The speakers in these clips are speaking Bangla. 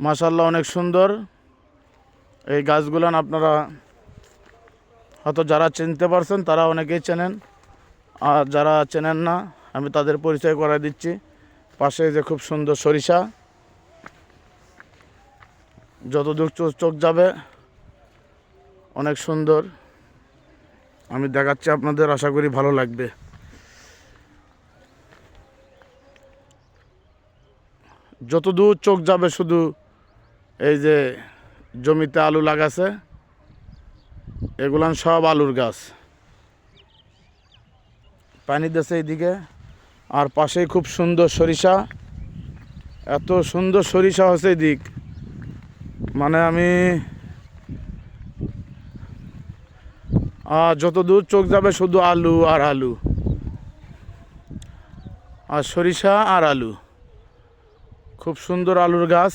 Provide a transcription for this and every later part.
মাশাল্লাহ অনেক সুন্দর। এই গাছগুলান আপনারা হয়তো যারা চিনতে পারছেন, তারা অনেকেই চেনেন। আর যারা চেনেন না, আমি তাদের পরিচয় করে দিচ্ছি। পাশে যে খুব সুন্দর সরিষা। যতদূর চো- চোখ যাবে, অনেক সুন্দর। আমি দেখাচ্ছি আপনাদের, আশা করি ভালো লাগবে। যতদূর চোখ যাবে, শুধু এই যে জমিতে আলু লাগাছে, এগুলান সব আলুর গাছ। পানি দেশে এইদিকে, আর পাশেই খুব সুন্দর সরিষা। এত সুন্দর সরিষা হচ্ছে দিক মানে আমি, আর যত দূর চোখ যাবে শুধু আলু আর আলু। আর সরিষা আর আলু। খুব সুন্দর আলুর গাছ।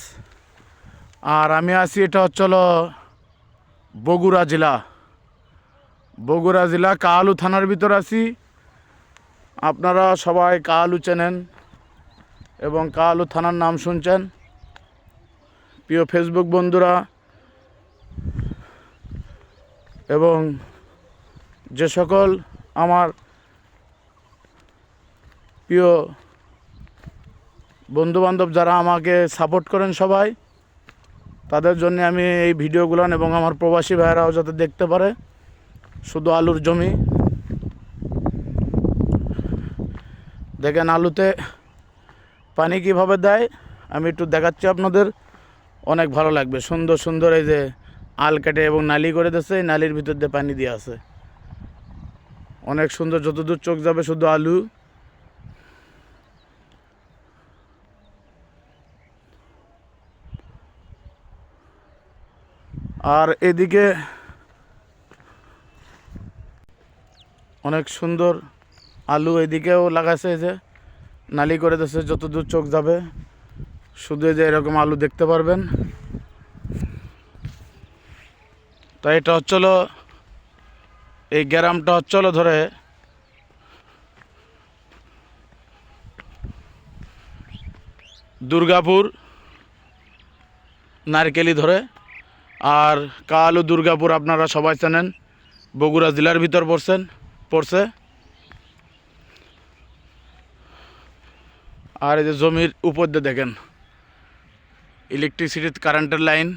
আর আমি আছি এটা হচ্ছিল বগুড়া জেলা। বগুড়া জেলা কালু থানার ভিতর আছি। আপনারা সবাই কালু চেনেন এবং কালু থানার নাম শুনছেন। প্রিয় ফেসবুক বন্ধুরা, এবং যে সকল আমার প্রিয় বন্ধুবান্ধব যারা আমাকে সাপোর্ট করেন সবাই তাদের জন্য আমি এই ভিডিওগুলান এবং আমার প্রবাসী ভাইয়েরাও যাতে দেখতে পারে। শুধু আলুর জমি। দেখেন আলুতে পানি কীভাবে দেয়, আমি একটু দেখাচ্ছি আপনাদের। অনেক ভালো লাগবে। সুন্দর সুন্দর এই যে আল কেটে এবং নালি করে দিচ্ছে এই নালির ভিতর দিয়ে পানি দিয়ে আছে। অনেক সুন্দর, যতদূর চোখ যাবে শুধু আলু। আর এদিকে অনেক সুন্দর আলু এদিকেও লাগাছে যে নালি করে দিচ্ছে যত দূর চোখ যাবে। শুধু যে এরকম আলু দেখতে পারবেন। তাই এটা হচ্ছিল, এই গ্রামটা হচ্ছিল ধরে দুর্গাপুর, নারকেলি ধরে। আর কালু দুর্গাপুর আপনারা সবাই জানেন বগুড়া জেলার ভিতর পড়ছেন, পড়ছে। আর এই যে জমির উপর দিয়ে দেখেন ইলেকট্রিসিটির কারেন্টের লাইন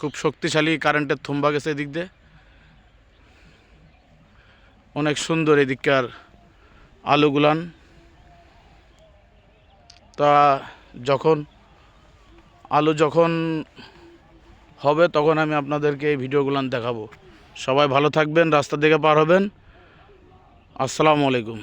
খুব শক্তিশালী কারেন্টের থুম্বা গেছে এদিক দিয়ে। অনেক সুন্দর এদিককার আলুগুলান। তা যখন, আলু যখন হবে, তখন আমি আপনাদেরকে এই ভিডিওগুলান দেখাবো। সবাই ভালো থাকবেন, রাস্তা থেকে পার হবেন। আসসালামু আলাইকুম।